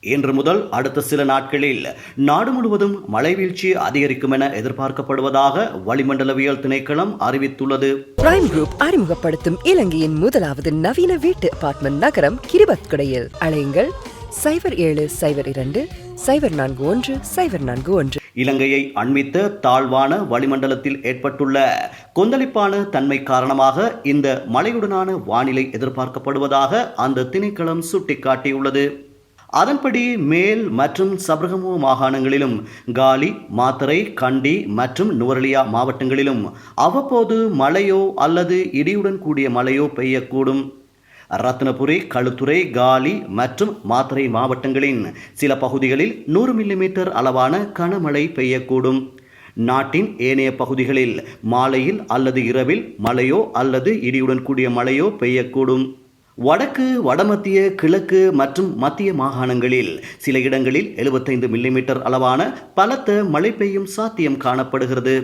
இன்று முதல் அடுத்த சில நாட்களில் நாடு முழுவதும் மழை வீழ்ச்சி அதிகரிக்கும் என எதிர்பார்க்கப்படுவதாக வளிமண்டலவியல் திணைக்களம் அறிவித்துள்ளது. பிரைம் குரூப் அறிமுகப்படுத்தும் இலங்கையின் முதலாவது நவீன வீட்டு அபார்ட்மெண்ட் நகரம் கிரிபத்குடையில். அழையுங்கள் சைபர் ஏழு சைபர் இரண்டு சைபர் நான்கு ஒன்று சைபர் நான்கு ஒன்று. இலங்கையை அண்மித்த தாழ்வான வளிமண்டலத்தில் ஏற்பட்டுள்ள கொந்தளிப்பான தன்மை காரணமாக இந்த மழையுடனான வானிலை எதிர்பார்க்கப்படுவதாக அந்த திணைக்களம் சுட்டிக்காட்டியுள்ளது. அதன்படி மேல் மற்றும் சபரகமு மாகாணங்களிலும் காலி மாத்தரை கண்டி மற்றும் நுவரலியா மாவட்டங்களிலும் அவ்வப்போது மழையோ அல்லது இடியுடன் கூடிய மழையோ பெய்யக்கூடும். ரத்னபுரி களுத்துறை காலி மற்றும் மாத்தரை மாவட்டங்களின் சில பகுதிகளில் நூறு மில்லிமீட்டர் அளவான கனமழை பெய்யக்கூடும். நாட்டின் ஏனைய பகுதிகளில் மாலையில் அல்லது இரவில் மழையோ அல்லது இடியுடன் கூடிய மழையோ பெய்யக்கூடும். வடக்கு வடமத்திய கிழக்கு மற்றும் மத்திய மாகாணங்களில் சில இடங்களில் 75 மில்லிமீட்டர் அளவான பலத்த மழை பெய்யும் சாத்தியம் காணப்படுகிறது.